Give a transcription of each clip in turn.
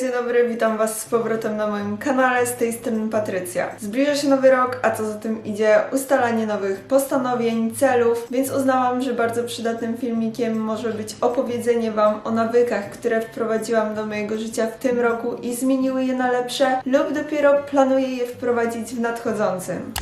Dzień dobry, witam Was z powrotem na moim kanale, z tej strony Patrycja. Zbliża się nowy rok, a co za tym idzie ustalanie nowych postanowień, celów, więc uznałam, że bardzo przydatnym filmikiem może być opowiedzenie Wam o nawykach, które wprowadziłam do mojego życia w tym roku i zmieniły je na lepsze, lub dopiero planuję je wprowadzić w nadchodzącym.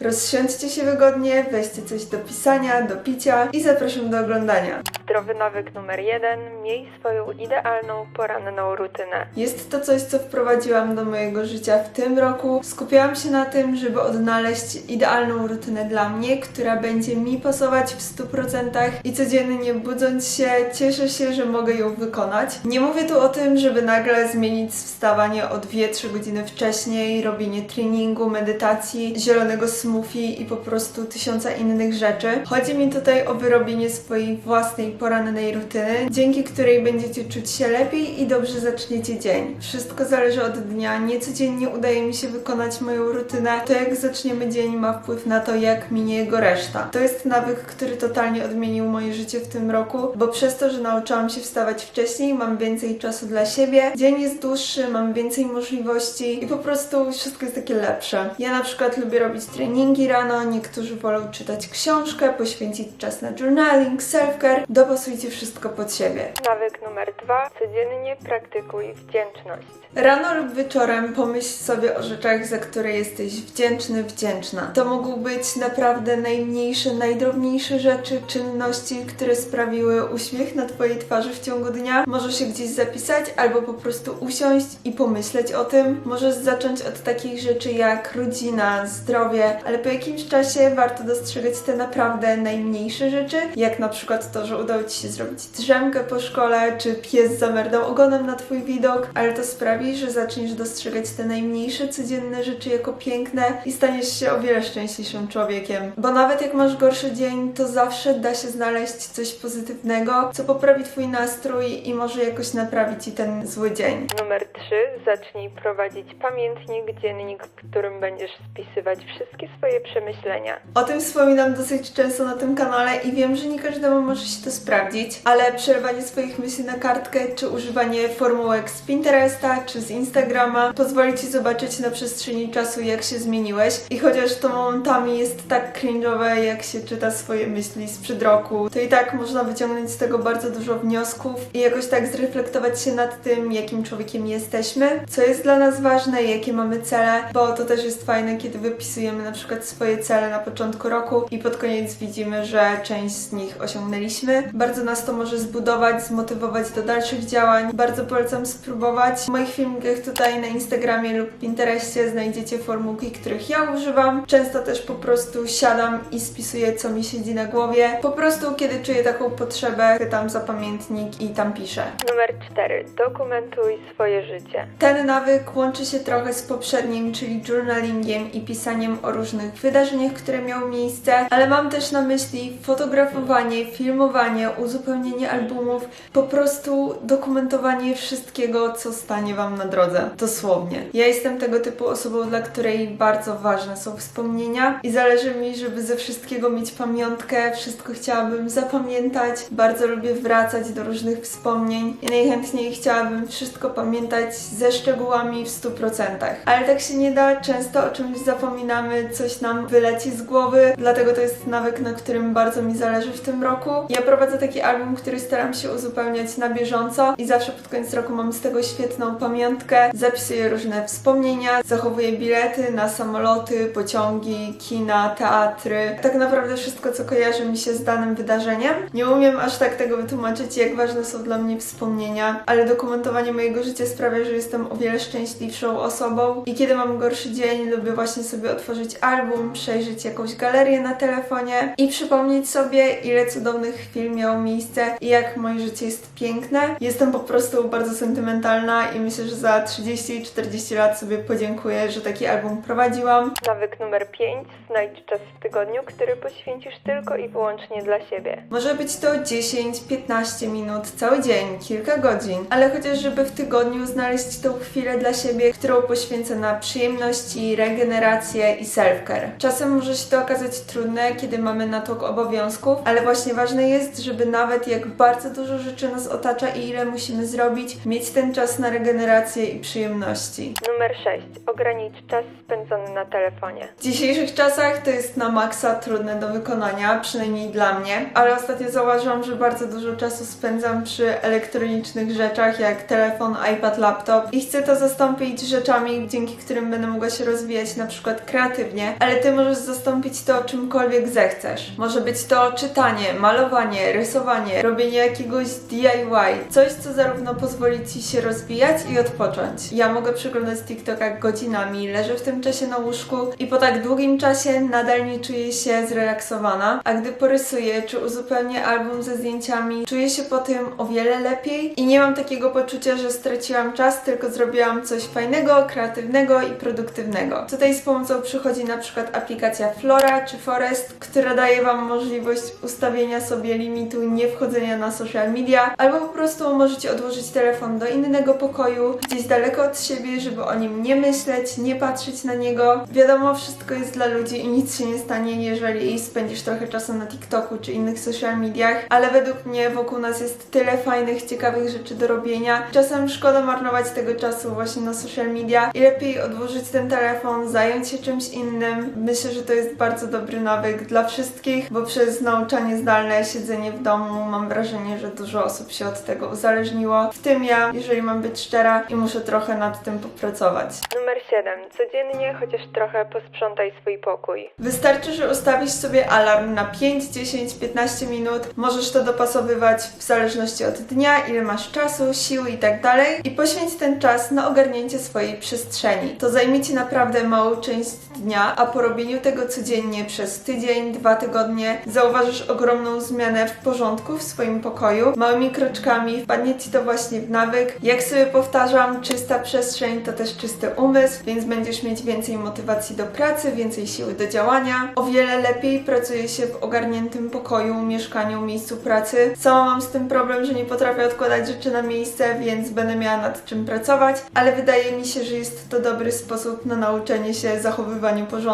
Rozsiądźcie się wygodnie, weźcie coś do pisania, do picia i zapraszam do oglądania. Zdrowy nawyk numer jeden. Miej swoją idealną poranną rutynę. Jest to coś, co wprowadziłam do mojego życia w tym roku. Skupiałam się na tym, żeby odnaleźć idealną rutynę dla mnie, która będzie mi pasować w 100% i codziennie budząc się, cieszę się, że mogę ją wykonać. Nie mówię tu o tym, żeby nagle zmienić wstawanie o 2-3 godziny wcześniej, robienie treningu, medytacji, zielonego smoothie i po prostu tysiąca innych rzeczy. Chodzi mi tutaj o wyrobienie swojej własnej porannej rutyny, dzięki której będziecie czuć się lepiej i dobrze zaczniecie dzień. Wszystko zależy od dnia. Nie codziennie udaje mi się wykonać moją rutynę. To jak zaczniemy dzień ma wpływ na to, jak minie jego reszta. To jest nawyk, który totalnie odmienił moje życie w tym roku, bo przez to, że nauczyłam się wstawać wcześniej, mam więcej czasu dla siebie, dzień jest dłuższy, mam więcej możliwości i po prostu wszystko jest takie lepsze. Ja na przykład lubię robić treningi rano, niektórzy wolą czytać książkę, poświęcić czas na journaling, self-care, dopasujcie wszystko pod siebie. Nawyk numer dwa. Codziennie praktykuj wdzięczność. Rano lub wieczorem pomyśl sobie o rzeczach, za które jesteś wdzięczny, wdzięczna. To mogą być naprawdę najmniejsze, najdrobniejsze rzeczy, czynności, które sprawiły uśmiech na Twojej twarzy w ciągu dnia. Możesz się gdzieś zapisać albo po prostu usiąść i pomyśleć o tym. Możesz zacząć od takich rzeczy jak rodzina, zdrowie, ale po jakimś czasie warto dostrzegać te naprawdę najmniejsze rzeczy, jak na przykład to, że udało Ci się zrobić drzemkę po szkole, czy pies zamerdał ogonem na Twój widok, ale to sprawi, że zaczniesz dostrzegać te najmniejsze, codzienne rzeczy jako piękne i staniesz się o wiele szczęśliwszym człowiekiem. Bo nawet jak masz gorszy dzień, to zawsze da się znaleźć coś pozytywnego, co poprawi Twój nastrój i może jakoś naprawić Ci ten zły dzień. Numer trzy. Zacznij prowadzić pamiętnik, dziennik, w którym będziesz spisywać wszystkie swoje przemyślenia. O tym wspominam dosyć często na tym kanale i wiem, że nie każdemu może się to sprawdzić, ale przelewanie swoich myśli na kartkę, czy używanie formułek z Pinteresta, czy z Instagrama pozwoli Ci zobaczyć na przestrzeni czasu, jak się zmieniłeś. I chociaż to momentami jest tak cringe'owe, jak się czyta swoje myśli sprzed roku, to i tak można wyciągnąć z tego bardzo dużo wniosków i jakoś tak zreflektować się nad tym, jakim człowiekiem jesteśmy, co jest dla nas ważne jakie mamy cele, bo to też jest fajne, kiedy wypisujemy na przykład swoje cele na początku roku i pod koniec widzimy, że część z nich osiągnęliśmy. Bardzo nas to może zbudować, zmotywować do dalszych działań. Bardzo polecam spróbować. W moich filmikach tutaj na Instagramie lub Pinterestie znajdziecie formułki, których ja używam. Często też po prostu siadam i spisuję, co mi siedzi na głowie. Po prostu, kiedy czuję taką potrzebę, chwytam za pamiętnik i tam piszę. Numer cztery. Dokumentuj swoje życie. Ten nawyk łączy się trochę z poprzednim, czyli journalingiem i pisaniem o różnych wydarzeniach, które miały miejsce, ale mam też na myśli fotografowanie, filmowanie, uzupełnienie albumów, po prostu dokumentowanie wszystkiego, co stanie Wam na drodze. Dosłownie. Ja jestem tego typu osobą, dla której bardzo ważne są wspomnienia i zależy mi, żeby ze wszystkiego mieć pamiątkę, wszystko chciałabym zapamiętać. Bardzo lubię wracać do różnych wspomnień i najchętniej chciałabym wszystko pamiętać ze szczegółami w 100%. Ale tak się nie da, często o czymś zapominamy, coś nam wyleci z głowy, dlatego to jest nawyk, na którym bardzo mi zależy w tym roku. Ja prowadzę taki album, który staram się uzupełniać na bieżąco i zawsze pod koniec roku mam z tego świetną pamiątkę. Zapisuję różne wspomnienia, zachowuję bilety na samoloty, pociągi, kina, teatry. Tak naprawdę wszystko, co kojarzy mi się z danym wydarzeniem. Nie umiem aż tak tego wytłumaczyć, jak ważne są dla mnie wspomnienia, ale dokumentowanie mojego życia sprawia, że jestem o wiele szczęśliwszą osobą i kiedy mam gorszy dzień, lubię właśnie sobie otworzyć album, przejrzeć jakąś galerię na telefonie i przypomnieć sobie, ile cudownych chwil miało miejsce i jak moje życie jest piękne. Jestem po prostu bardzo sentymentalna i myślę, że za 30 i 40 lat sobie podziękuję, że taki album prowadziłam. Nawyk numer pięć. Znajdź czas w tygodniu, który poświęcisz tylko i wyłącznie dla siebie. Może być to 10-15 minut, cały dzień, kilka godzin, ale chociaż żeby w tygodniu znaleźć tą chwilę dla siebie, którą poświęcę na przyjemności, regenerację i self self-care. Czasem może się to okazać trudne, kiedy mamy natłok obowiązków, ale właśnie ważne jest, żeby nawet jak bardzo dużo rzeczy nas otacza i ile musimy zrobić, mieć ten czas na regenerację i przyjemności. Numer 6. Ogranicz czas spędzony na telefonie. W dzisiejszych czasach to jest na maksa trudne do wykonania, przynajmniej dla mnie, ale ostatnio zauważyłam, że bardzo dużo czasu spędzam przy elektronicznych rzeczach jak telefon, iPad, laptop i chcę to zastąpić rzeczami, dzięki którym będę mogła się rozwijać na przykład kreatywnie, ale ty możesz zastąpić to czymkolwiek zechcesz. Może być to czytanie, malowanie, rysowanie, robienie jakiegoś DIY, coś co zarówno pozwoli ci się rozwijać i odpocząć. Ja mogę przeglądać TikToka godzinami, leżę w tym czasie na łóżku i po tak długim czasie nadal nie czuję się zrelaksowana, a gdy porysuję czy uzupełnię album ze zdjęciami, czuję się po tym o wiele lepiej i nie mam takiego poczucia, że straciłam czas, tylko zrobiłam coś fajnego, kreatywnego i produktywnego. Tutaj z pomocą przychodzi na przykład aplikacja Flora czy Forest, która daje Wam możliwość ustawienia sobie limitu nie wchodzenia na social media, albo po prostu możecie odłożyć telefon do innego pokoju, gdzieś daleko od siebie, żeby o nim nie myśleć, nie patrzeć na niego. Wiadomo, wszystko jest dla ludzi i nic się nie stanie, jeżeli spędzisz trochę czasu na TikToku czy innych social mediach, ale według mnie wokół nas jest tyle fajnych, ciekawych rzeczy do robienia. Czasem szkoda marnować tego czasu właśnie na social media i lepiej odłożyć ten telefon, zająć się czymś innym. Myślę, że to jest bardzo dobry nawyk dla wszystkich, bo przez nauczanie zdalne, siedzenie w domu mam wrażenie, że dużo osób się od tego uzależniło. W tym ja, jeżeli mam być szczera i muszę trochę nad tym popracować. Numer 7. Codziennie chociaż trochę posprzątaj swój pokój. Wystarczy, że ustawisz sobie alarm na 5, 10, 15 minut. Możesz to dopasowywać w zależności od dnia, ile masz czasu, siły i tak dalej. I poświęć ten czas na ogarnięcie swojej przestrzeni. To zajmie Ci naprawdę małą część dnia, a po robieniu tego codziennie przez tydzień, dwa tygodnie zauważysz ogromną zmianę w porządku w swoim pokoju. Małymi kroczkami wpadnie Ci to właśnie w nawyk. Jak sobie powtarzam, czysta przestrzeń to też czysty umysł, więc będziesz mieć więcej motywacji do pracy, więcej siły do działania. O wiele lepiej pracuje się w ogarniętym pokoju, mieszkaniu, miejscu pracy. Sama mam z tym problem, że nie potrafię odkładać rzeczy na miejsce, więc będę miała nad czym pracować, ale wydaje mi się, że jest to dobry sposób na nauczenie się zachowywaniu porządku,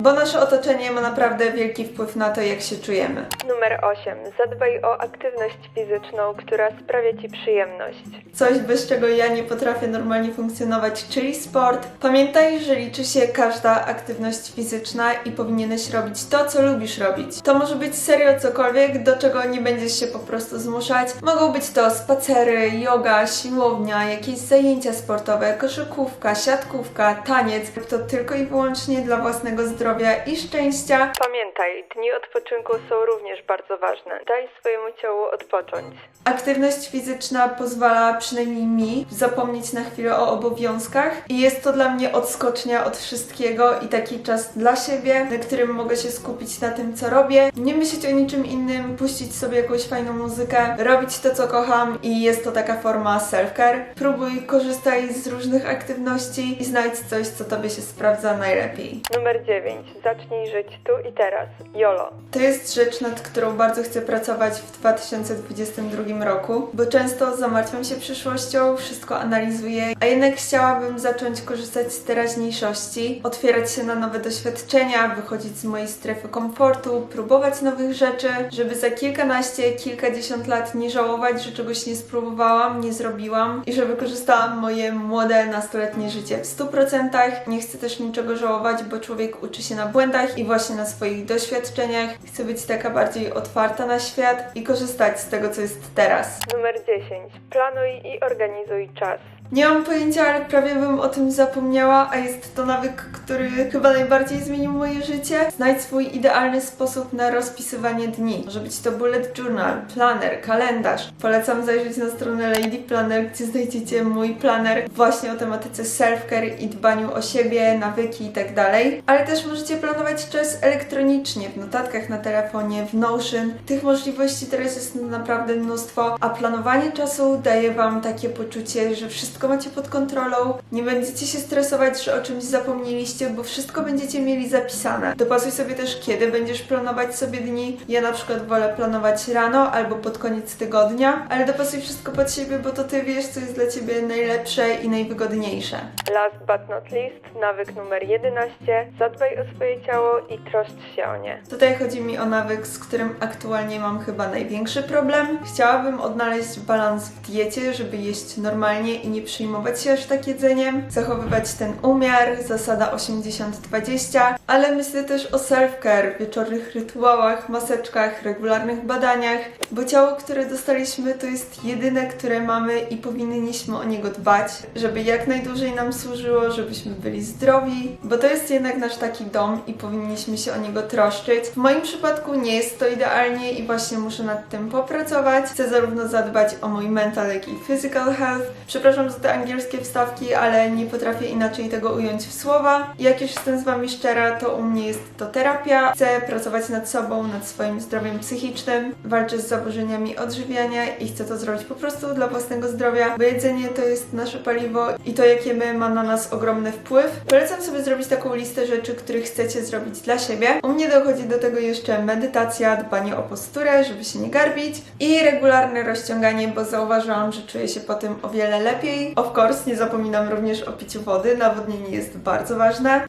bo nasze otoczenie ma naprawdę wielki wpływ na to, jak się czujemy. Numer 8. Zadbaj o aktywność fizyczną, która sprawia Ci przyjemność. Coś, bez czego ja nie potrafię normalnie funkcjonować, czyli sport. Pamiętaj, że liczy się każda aktywność fizyczna i powinieneś robić to, co lubisz robić. To może być serio cokolwiek, do czego nie będziesz się po prostu zmuszać. Mogą być to spacery, yoga, siłownia, jakieś zajęcia sportowe, koszykówka, siatkówka, taniec. To tylko i wyłącznie dla własnego zdrowia i szczęścia. Pamiętaj, dni odpoczynku są również bardzo ważne. Daj swojemu ciału odpocząć. Aktywność fizyczna pozwala przynajmniej mi zapomnieć na chwilę o obowiązkach i jest to dla mnie odskocznia od wszystkiego i taki czas dla siebie, na którym mogę się skupić na tym, co robię, nie myśleć o niczym innym, puścić sobie jakąś fajną muzykę, robić to, co kocham i jest to taka forma self-care. Próbuj, korzystaj z różnych aktywności i znajdź coś, co Tobie się sprawdza najlepiej. Numer 9. Zacznij żyć tu i teraz. YOLO. To jest rzecz, nad którą bardzo chcę pracować w 2022 roku, bo często zamartwiam się przyszłością, wszystko analizuję, a jednak chciałabym zacząć korzystać z teraźniejszości, otwierać się na nowe doświadczenia, wychodzić z mojej strefy komfortu, próbować nowych rzeczy, żeby za kilkanaście, kilkadziesiąt lat nie żałować, że czegoś nie spróbowałam, nie zrobiłam i że wykorzystałam moje młode, nastoletnie życie w 100%. Nie chcę też niczego żałować, bo człowiek uczy się na błędach i właśnie na swoich doświadczeniach. Chcę być taka bardziej otwarta na świat i korzystać z tego, co jest teraz. Numer 10. Planuj i organizuj czas. Nie mam pojęcia, ale prawie bym o tym zapomniała, a jest to nawyk, który chyba najbardziej zmienił moje życie. Znajdź swój idealny sposób na rozpisywanie dni. Może być to bullet journal, planer, kalendarz. Polecam zajrzeć na stronę Lady Planner, gdzie znajdziecie mój planer właśnie o tematyce self-care i dbaniu o siebie, nawyki itd. Ale też możecie planować czas elektronicznie, w notatkach na telefonie, w Notion. Tych możliwości teraz jest naprawdę mnóstwo, a planowanie czasu daje Wam takie poczucie, że wszystko wszystko macie pod kontrolą, nie będziecie się stresować, że o czymś zapomnieliście, bo wszystko będziecie mieli zapisane. Dopasuj sobie też, kiedy będziesz planować sobie dni. Ja na przykład wolę planować rano albo pod koniec tygodnia, ale dopasuj wszystko pod siebie, bo to ty wiesz, co jest dla ciebie najlepsze i najwygodniejsze. Last but not least, nawyk numer 11. Zadbaj o swoje ciało i troszcz się o nie. Tutaj chodzi mi o nawyk, z którym aktualnie mam chyba największy problem. Chciałabym odnaleźć balans w diecie, żeby jeść normalnie i nie przyjmować się aż tak jedzeniem, zachowywać ten umiar, zasada 80-20, ale myślę też o self-care, wieczornych rytuałach, maseczkach, regularnych badaniach, bo ciało, które dostaliśmy, to jest jedyne, które mamy i powinniśmy o niego dbać, żeby jak najdłużej nam służyło, żebyśmy byli zdrowi, bo to jest jednak nasz taki dom i powinniśmy się o niego troszczyć. W moim przypadku nie jest to idealnie i właśnie muszę nad tym popracować. Chcę zarówno zadbać o mój mental, jak i physical health. Przepraszam za te angielskie wstawki, ale nie potrafię inaczej tego ująć w słowa. Jak już jestem z Wami szczera, to u mnie jest to terapia. Chcę pracować nad sobą, nad swoim zdrowiem psychicznym, walczę z zaburzeniami odżywiania i chcę to zrobić po prostu dla własnego zdrowia, bo jedzenie to jest nasze paliwo i to, jakie my ma na nas ogromny wpływ. Polecam sobie zrobić taką listę rzeczy, które chcecie zrobić dla siebie. U mnie dochodzi do tego jeszcze medytacja, dbanie o posturę, żeby się nie garbić i regularne rozciąganie, bo zauważyłam, że czuję się po tym o wiele lepiej. Of course, nie zapominam również o piciu wody, nawodnienie jest bardzo ważne.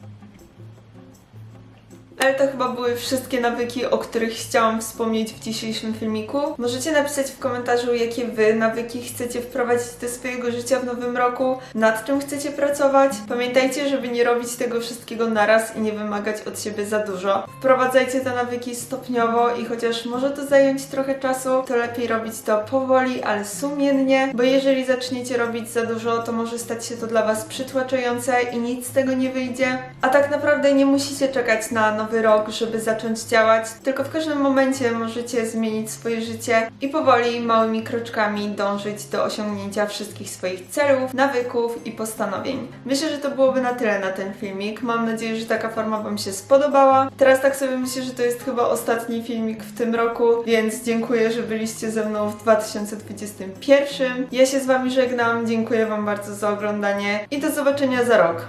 Ale to chyba były wszystkie nawyki, o których chciałam wspomnieć w dzisiejszym filmiku. Możecie napisać w komentarzu, jakie wy nawyki chcecie wprowadzić do swojego życia w nowym roku, nad czym chcecie pracować. Pamiętajcie, żeby nie robić tego wszystkiego naraz i nie wymagać od siebie za dużo. Wprowadzajcie te nawyki stopniowo i chociaż może to zająć trochę czasu, to lepiej robić to powoli, ale sumiennie, bo jeżeli zaczniecie robić za dużo, to może stać się to dla was przytłaczające i nic z tego nie wyjdzie. A tak naprawdę nie musicie czekać na nowy rok, żeby zacząć działać, tylko w każdym momencie możecie zmienić swoje życie i powoli, małymi kroczkami dążyć do osiągnięcia wszystkich swoich celów, nawyków i postanowień. Myślę, że to byłoby na tyle na ten filmik. Mam nadzieję, że taka forma Wam się spodobała. Teraz tak sobie myślę, że to jest chyba ostatni filmik w tym roku, więc dziękuję, że byliście ze mną w 2021. Ja się z Wami żegnam, dziękuję Wam bardzo za oglądanie i do zobaczenia za rok.